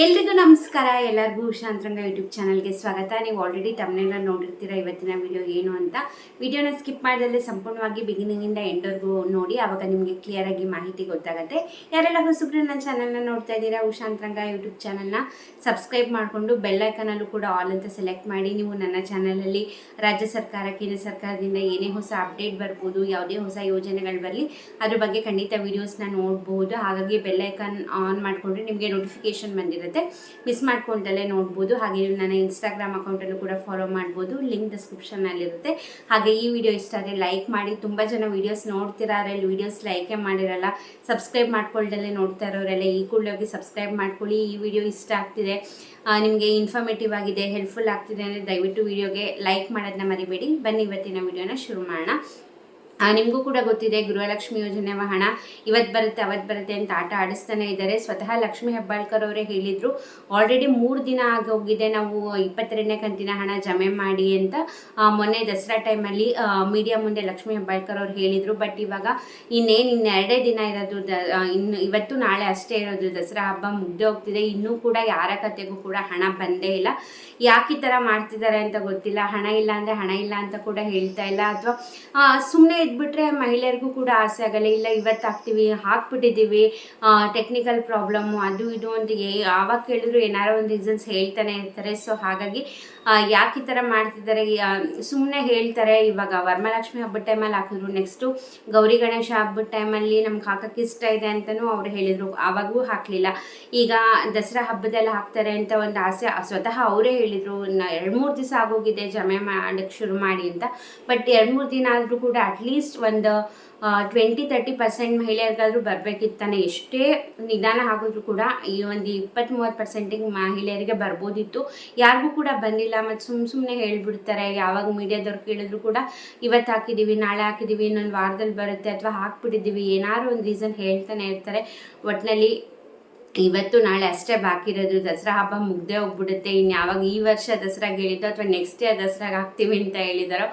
ಎಲ್ರಿಗೂ ನಮಸ್ಕಾರ. ಎಲ್ಲರಿಗೂ ಉಷಾಂತರಂಗ ಯೂಟ್ಯೂಬ್ ಚಾನಲ್ಗೆ ಸ್ವಾಗತ. ನೀವು ಆಲ್ರೆಡಿ ತಮ್ಮನೆಲ್ಲ ನೋಡಿರ್ತೀರ, ಇವತ್ತಿನ ವಿಡಿಯೋ ಏನು ಅಂತ. ವಿಡಿಯೋನ ಸ್ಕಿಪ್ ಮಾಡಿದಲ್ಲಿ ಸಂಪೂರ್ಣವಾಗಿ ಬಿಗಿನಿಂಗಿಂದ ಎಂಡ್ವರೆಗೂ ನೋಡಿ ಆವಾಗ ನಿಮಗೆ ಕ್ಲಿಯರ್ ಆಗಿ ಮಾಹಿತಿ ಗೊತ್ತಾಗುತ್ತೆ. ಯಾರೆಲ್ಲ ಹೊಸಬ್ರು ನನ್ನ ಚಾನಲ್ನ ನೋಡ್ತಾ ಇದ್ದೀರಾ ಉಷಾಂತರಂಗ ಯೂಟ್ಯೂಬ್ ಚಾನಲ್ನ ಸಬ್ಸ್ಕ್ರೈಬ್ ಮಾಡಿಕೊಂಡು ಬೆಲ್ಲೈಕನಲ್ಲೂ ಕೂಡ ಆಲ್ ಅಂತ ಸೆಲೆಕ್ಟ್ ಮಾಡಿ, ನೀವು ನನ್ನ ಚಾನಲಲ್ಲಿ ರಾಜ್ಯ ಸರ್ಕಾರ, ಕೇಂದ್ರ ಸರ್ಕಾರದಿಂದ ಏನೇ ಹೊಸ ಅಪ್ಡೇಟ್ ಬರ್ಬೋದು, ಯಾವುದೇ ಹೊಸ ಯೋಜನೆಗಳು ಬರಲಿ, ಅದ್ರ ಬಗ್ಗೆ ಖಂಡಿತ ವೀಡಿಯೋಸ್ನ ನೋಡ್ಬೋದು. ಹಾಗಾಗಿ ಬೆಲ್ಲೈಕನ್ ಆನ್ ಮಾಡಿಕೊಂಡ್ರೆ ನಿಮಗೆ ನೋಟಿಫಿಕೇಶನ್ ಬಂದಿರುತ್ತೆ ಮಿಸ್ ಮಾಡ್ಕೊಂಡಲ್ಲೇ ನೋಡ್ಬೋದು. ಹಾಗೆ ನನ್ನ ಇನ್ಸ್ಟಾಗ್ರಾಮ್ ಅಕೌಂಟನ್ನು ಕೂಡ ಫಾಲೋ ಮಾಡ್ಬೋದು. ಲಿಂಕ್ ಡಿಸ್ಕ್ರಿಪ್ಷನ್ನಲ್ಲಿರುತ್ತೆ ಹಾಗೆ ಈ ವಿಡಿಯೋ ಇಷ್ಟ ಆದರೆ ಲೈಕ್ ಮಾಡಿ. ತುಂಬ ಜನ ವೀಡಿಯೋಸ್ ನೋಡ್ತೀರಾ ಅದರಲ್ಲಿ ವೀಡಿಯೋಸ್ ಲೈಕೇ ಮಾಡಿರಲ್ಲ. ಸಬ್ಸ್ಕ್ರೈಬ್ ಮಾಡ್ಕೊಳ್ದಲ್ಲೇ ನೋಡ್ತಾ ಇರೋರೆಲ್ಲ ಈ ಕೂಡಲೇ ಸಬ್ಸ್ಕ್ರೈಬ್ ಮಾಡ್ಕೊಳ್ಳಿ. ಈ ವಿಡಿಯೋ ಇಷ್ಟ ಆಗ್ತಿದೆ ನಿಮಗೆ ಇನ್ಫಾರ್ಮೇಟಿವ್ ಆಗಿದೆ ಹೆಲ್ಪ್ಫುಲ್ ಆಗ್ತಿದೆ ಅಂದರೆ ದಯವಿಟ್ಟು ವಿಡಿಯೋಗೆ ಲೈಕ್ ಮಾಡೋದನ್ನ ಮರಿಬೇಡಿ. ಬನ್ನಿ ಇವತ್ತಿನ ವಿಡಿಯೋನ ಶುರು ಮಾಡೋಣ. ನಿಮಗೂ ಕೂಡ ಗೊತ್ತಿದೆ, ಗೃಹಲಕ್ಷ್ಮಿ ಯೋಜನೆ ಹಣ ಇವತ್ತು ಬರುತ್ತೆ ಅವತ್ತು ಬರುತ್ತೆ ಅಂತ ಆಟ ಆಡಿಸ್ತಾನೆ ಇದ್ದಾರೆ. ಸ್ವತಃ ಲಕ್ಷ್ಮಿ ಹೆಬ್ಬಾಳ್ಕರ್ ಅವರೇ ಹೇಳಿದರು, ಆಲ್ರೆಡಿ ಮೂರು ದಿನ ಆಗೋಗಿದೆ ನಾವು ಇಪ್ಪತ್ತೆರಡನೇ ಕಂತಿನ ಹಣ ಜಮೆ ಮಾಡಿ ಅಂತ ಮೊನ್ನೆ ದಸರಾ ಟೈಮಲ್ಲಿ ಮೀಡಿಯಾ ಮುಂದೆ ಲಕ್ಷ್ಮಿ ಹೆಬ್ಬಾಳ್ಕರ್ ಅವ್ರು ಹೇಳಿದರು. ಬಟ್ ಇವಾಗ ಇನ್ನೇನು, ಇನ್ನೆರಡೇ ದಿನ ಇರೋದು ದ ಇನ್ನು ಇವತ್ತು ನಾಳೆ ಅಷ್ಟೇ ಇರೋದು ದಸರಾ ಹಬ್ಬ ಮುಗ್ದೇ ಹೋಗ್ತಿದೆ. ಇನ್ನೂ ಕೂಡ ಯಾರ ಕತೆಗೂ ಕೂಡ ಹಣ ಬಂದೇ ಇಲ್ಲ. ಯಾಕೆ ಈ ಥರ ಮಾಡ್ತಿದ್ದಾರೆ ಅಂತ ಗೊತ್ತಿಲ್ಲ. ಹಣ ಇಲ್ಲ ಅಂದರೆ ಹಣ ಇಲ್ಲ ಅಂತ ಕೂಡ ಹೇಳ್ತಾ ಇಲ್ಲ. ಅಥವಾ ಸುಮ್ಮನೆ ಇದ್ಬಿಟ್ರೆ ಮಹಿಳೆಯರಿಗೂ ಕೂಡ ಆಸೆ ಆಗಲ್ಲ, ಇಲ್ಲ ಇವತ್ತು ಹಾಕ್ತೀವಿ, ಹಾಕ್ಬಿಟ್ಟಿದ್ದೀವಿ ಟೆಕ್ನಿಕಲ್ ಪ್ರಾಬ್ಲಮ್ಮು ಅದು ಇದು ಅಂತ ಯಾವಾಗ ಕೇಳಿದ್ರು ಏನಾರು ಒಂದು ರೀಸನ್ಸ್ ಹೇಳ್ತಾನೆ ಇರ್ತಾರೆ. ಸೊ ಹಾಗಾಗಿ ಯಾಕೆ ಈ ಥರ ಮಾಡ್ತಿದ್ದಾರೆ? ಸುಮ್ಮನೆ ಹೇಳ್ತಾರೆ, ಇವಾಗ ವರಮಹಾಲಕ್ಷ್ಮಿ ಹಬ್ಬದ ಟೈಮಲ್ಲಿ ಹಾಕಿದ್ರು ನೆಕ್ಸ್ಟು ಗೌರಿ ಗಣೇಶ ಹಬ್ಬದ ಟೈಮಲ್ಲಿ ನಮ್ಗೆ ಹಾಕಕ್ಕೆ ಇಷ್ಟ ಇದೆ ಅಂತಲೂ ಅವ್ರು ಹೇಳಿದರು. ಆವಾಗೂ ಹಾಕಲಿಲ್ಲ. ಈಗ ದಸರಾ ಹಬ್ಬದಲ್ಲಿ ಹಾಕ್ತಾರೆ ಅಂತ ಒಂದು ಆಸೆ ಸ್ವತಃ ಅವರೇ ಹೇಳಿದರು ಎರಡು ಮೂರು ದಿವಸ ಆಗೋಗಿದೆ, ಜಮೆ ಮಾಡೋಕ್ಕೆ ಶುರು ಮಾಡಿ ಅಂತ. ಬಟ್ ಎರಡು ಮೂರು ದಿನ ಆದರೂ ಕೂಡ ಅಟ್ಲೀಸ್ಟ್ ಒಂದು ಟ್ವೆಂಟಿ ತರ್ಟಿ ಪರ್ಸೆಂಟ್ ಮಹಿಳೆಯರಿಗಾದರೂ ಬರಬೇಕಿತ್ತಾನೆ ಎಷ್ಟೇ ನಿಧಾನ ಹಾಕಿದ್ರು ಕೂಡ ಈ ಒಂದು ಇಪ್ಪತ್ತ್ ಮೂವತ್ತು ಪರ್ಸೆಂಟಿಗೆ ಮಹಿಳೆಯರಿಗೆ ಬರ್ಬೋದಿತ್ತು. ಯಾರಿಗೂ ಕೂಡ ಬಂದಿಲ್ಲ. ಮತ್ತು ಸುಮ್ಮ ಸುಮ್ಮನೆ ಹೇಳ್ಬಿಡ್ತಾರೆ. ಯಾವಾಗ ಮೀಡಿಯಾದವ್ರು ಕೇಳಿದ್ರು ಕೂಡ ಇವತ್ತು ಹಾಕಿದ್ದೀವಿ ನಾಳೆ ಹಾಕಿದ್ದೀವಿ ಇನ್ನೊಂದು ವಾರದಲ್ಲಿ ಬರುತ್ತೆ ಅಥವಾ ಹಾಕ್ಬಿಟ್ಟಿದ್ದೀವಿ. ಏನಾದ್ರು ಒಂದು ರೀಸನ್ ಹೇಳ್ತಾನೆ ಇರ್ತಾರೆ. ಒಟ್ಟಿನಲ್ಲಿ ಇವತ್ತು ನಾಳೆ ಅಷ್ಟೇ ಬಾಕಿ ಇರೋದು. ದಸರಾ ಹಬ್ಬ ಮುಗ್ದೇ ಹೋಗ್ಬಿಡುತ್ತೆ. ಇನ್ನು ಯಾವಾಗ ಈ ವರ್ಷ ದಸರಾಗೆ ಹೇಳಿದ್ದು ಅಥವಾ ನೆಕ್ಸ್ಟ್ ಇಯರ್ ದಸರಾಗೆ ಹಾಕ್ತೀವಿ ಅಂತ ಹೇಳಿದಾರೋ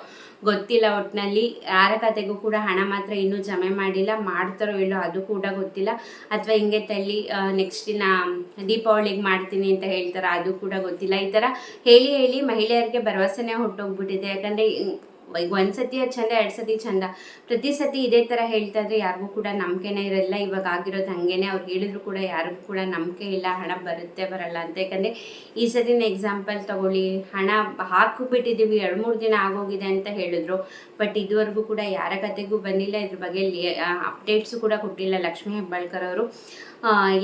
ಗೊತ್ತಿಲ್ಲ ಒಟ್ಟಿನಲ್ಲಿ ಯಾರ ಕತೆಗೂ ಕೂಡ ಹಣ ಮಾತ್ರ ಇನ್ನೂ ಜಮೆ ಮಾಡಿಲ್ಲ, ಮಾಡ್ತಾರೋ ಇಲ್ಲೋ ಅದು ಕೂಡ ಗೊತ್ತಿಲ್ಲ. ಅಥವಾ ಹಿಂಗೆ ತಳ್ಳಿ ನೆಕ್ಸ್ಟ್ ದಿನ ದೀಪಾವಳಿಗೆ ಮಾಡ್ತೀನಿ ಅಂತ ಹೇಳ್ತಾರೆ ಅದು ಕೂಡ ಗೊತ್ತಿಲ್ಲ. ಈ ಥರ ಹೇಳಿ ಹೇಳಿ ಮಹಿಳೆಯರಿಗೆ ಭರವಸೆನೇ ಹೊಟ್ಟೋಗ್ಬಿಟ್ಟಿದೆ. ಯಾಕಂದರೆ ಈಗ ಒಂದು ಸತಿ ಅದು ಚಂದ, ಎರಡು ಸತಿ ಚಂದ. ಪ್ರತಿ ಸತಿ ಇದೇ ಥರ ಹೇಳ್ತಾ ಇದ್ರೆ ಯಾರಿಗೂ ಕೂಡ ನಂಬಿಕೆನೇ ಇರಲ್ಲ. ಇವಾಗ ಆಗಿರೋದು ಹಾಗೇನೆ ಅವ್ರು ಹೇಳಿದ್ರು ಕೂಡ ಯಾರಿಗೂ ಕೂಡ ನಂಬಿಕೆ ಇಲ್ಲ. ಹಣ ಬರುತ್ತೆ, ಬರಲ್ಲ ಅಂತ. ಯಾಕಂದರೆ ಈ ಸತಿನ ಎಕ್ಸಾಂಪಲ್ ತಗೊಳ್ಳಿ. ಹಣ ಹಾಕಿಬಿಟ್ಟಿದ್ದೀವಿ ಎರಡು ಮೂರು ದಿನ ಆಗೋಗಿದೆ ಅಂತ ಹೇಳಿದ್ರು. ಬಟ್ ಇದುವರೆಗೂ ಕೂಡ ಯಾರ ಕತೆಗೂ ಬಂದಿಲ್ಲ. ಇದ್ರ ಬಗ್ಗೆ ಅಪ್ಡೇಟ್ಸು ಕೂಡ ಕೊಟ್ಟಿಲ್ಲ ಲಕ್ಷ್ಮೀ ಹೆಬ್ಬಾಳ್ಕರ್ ಅವರು.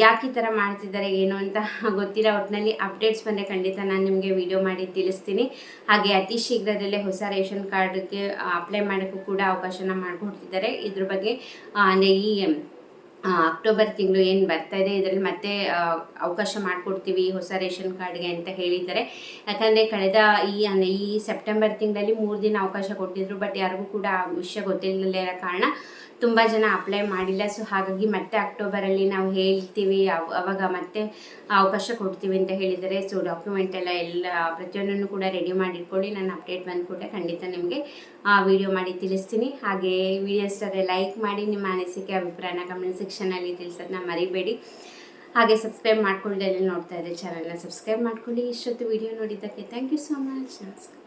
ಯಾಕೆ ಈ ಥರ ಮಾಡ್ತಿದ್ದಾರೆ ಏನು ಅಂತ ಗೊತ್ತಿಲ್ಲ. ಒಟ್ಟಿನಲ್ಲಿ ಅಪ್ಡೇಟ್ಸ್ ಬಂದರೆ ಖಂಡಿತ ನಾನು ನಿಮಗೆ ವಿಡಿಯೋ ಮಾಡಿ ತಿಳಿಸ್ತೀನಿ. ಹಾಗೆ ಅತಿ ಶೀಘ್ರದಲ್ಲೇ ಹೊಸ ರೇಷನ್ ಕಾರ್ಡ್ಗೆ ಅಪ್ಲೈ ಮಾಡೋಕ್ಕೂ ಕೂಡ ಅವಕಾಶನ ಮಾಡಿಕೊಡ್ತಿದ್ದಾರೆ. ಇದ್ರ ಬಗ್ಗೆ ಅಂದರೆ ಈ ಅಕ್ಟೋಬರ್ ತಿಂಗಳು ಏನು ಬರ್ತಾ ಇದೆ, ಇದರಲ್ಲಿ ಮತ್ತೆ ಅವಕಾಶ ಮಾಡಿಕೊಡ್ತೀವಿ ಹೊಸ ರೇಷನ್ ಕಾರ್ಡ್ಗೆ ಅಂತ ಹೇಳಿದ್ದಾರೆ. ಯಾಕಂದರೆ ಕಳೆದ ಈ ಈ ಸೆಪ್ಟೆಂಬರ್ ತಿಂಗಳಲ್ಲಿ ಮೂರು ದಿನ ಅವಕಾಶ ಕೊಟ್ಟಿದ್ರು, ಬಟ್ ಯಾರಿಗೂ ಕೂಡ ಆ ವಿಷಯ ಗೊತ್ತಿಲ್ಲದೇ ಇರೋ ಕಾರಣ ತುಂಬ ಜನ ಅಪ್ಲೈ ಮಾಡಿಲ್ಲ. ಸೊ, ಹಾಗಾಗಿ ಮತ್ತೆ ಅಕ್ಟೋಬರಲ್ಲಿ ನಾವು ಹೇಳ್ತೀವಿ, ಅವ್- ಅವಾಗ ಮತ್ತೆ ಅವಕಾಶ ಕೊಡ್ತೀವಿ ಅಂತ ಹೇಳಿದರೆ ಸೊ ಡಾಕ್ಯುಮೆಂಟ್ ಎಲ್ಲ ಎಲ್ಲ ಪ್ರತಿಯೊಂದನ್ನು ಕೂಡ ರೆಡಿ ಮಾಡಿಟ್ಕೊಳ್ಳಿ. ನಾನು ಅಪ್ಡೇಟ್ ಬಂದ್ಕೊಟ್ಟೆ ಖಂಡಿತ ನಿಮಗೆ ವಿಡಿಯೋ ಮಾಡಿ ತಿಳಿಸ್ತೀನಿ. ಹಾಗೆ ವಿಡಿಯೋ ಇಷ್ಟರೆ ಲೈಕ್ ಮಾಡಿ, ನಿಮ್ಮ ಅನಿಸಿಕೆ, ಅಭಿಪ್ರಾಯನ ಕಮೆಂಟ್ ಸೆಕ್ಷನಲ್ಲಿ ತಿಳಿಸೋದನ್ನ ಮರಿಬೇಡಿ. ಹಾಗೆ ಸಬ್ಸ್ಕ್ರೈಬ್ ಮಾಡ್ಕೊಳ್ಳಿ ನೋಡ್ತಾ ಇದ್ದರೆ ಚಾನಲ್ನ ಸಬ್ಸ್ಕ್ರೈಬ್ ಮಾಡ್ಕೊಳ್ಳಿ. ಇಷ್ಟೊತ್ತು ವಿಡಿಯೋ ನೋಡಿದ್ದಕ್ಕೆ ಥ್ಯಾಂಕ್ ಯು ಸೋ ಮಚ್ ನಮಸ್ಕಾರ.